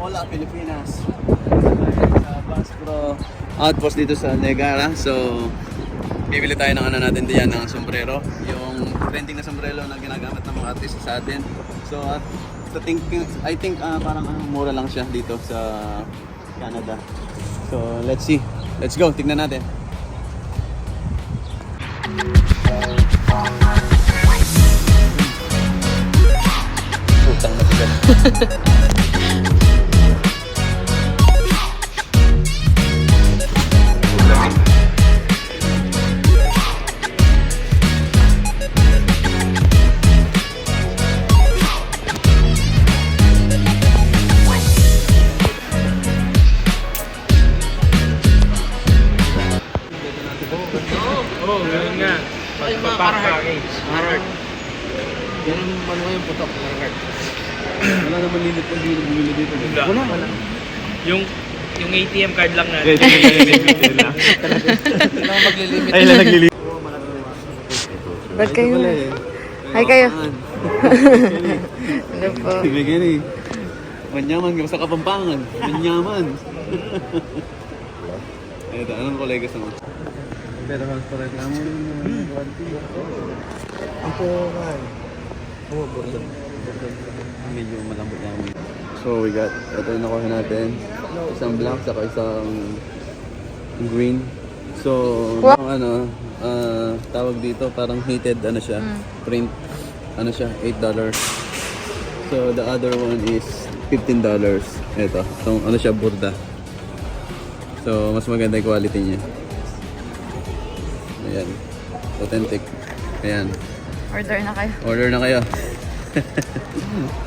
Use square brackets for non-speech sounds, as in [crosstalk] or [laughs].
Hola, Pilipinas. Sa Baspro Outpost dito sa Negara. So, bibili tayo ng ano natin diyan ng sombrero. Yung trending na sombrero na ginagamit ng mga artist sa atin. So, at sa think, I think ah, parang ah, mura lang siya dito sa Canada. So, let's see. Let's go. Tignan natin. Oo, oh, ganun nga. Pagpapackage. Ganun ano yung putok. Wala naman limit kung hindi bumili dito. Wala. Wala. Yung yung ATM card lang natin. Pwede nila. Ay, lang naglilimit. Ba't kayo? Hi kayo. Ano po? May gani. Manyaman ka sa Kapampangan. Manyaman. [laughs] Ito, anong kulay gusto mo? Pero mas pa reklamo rin naman. Ang pukan. Medyo malambot lang. So we got, ito yung nakuha natin. Isang black saka isang green. So, ang ano, ah, tawag dito parang heated ano siya, print. Ano siya, $8. So the other one is $15. Ito, itong ano siya, burda. So mas maganda yung quality niya. Ayan. Authentic. Ayan. Order na kayo. Order na kayo. [laughs]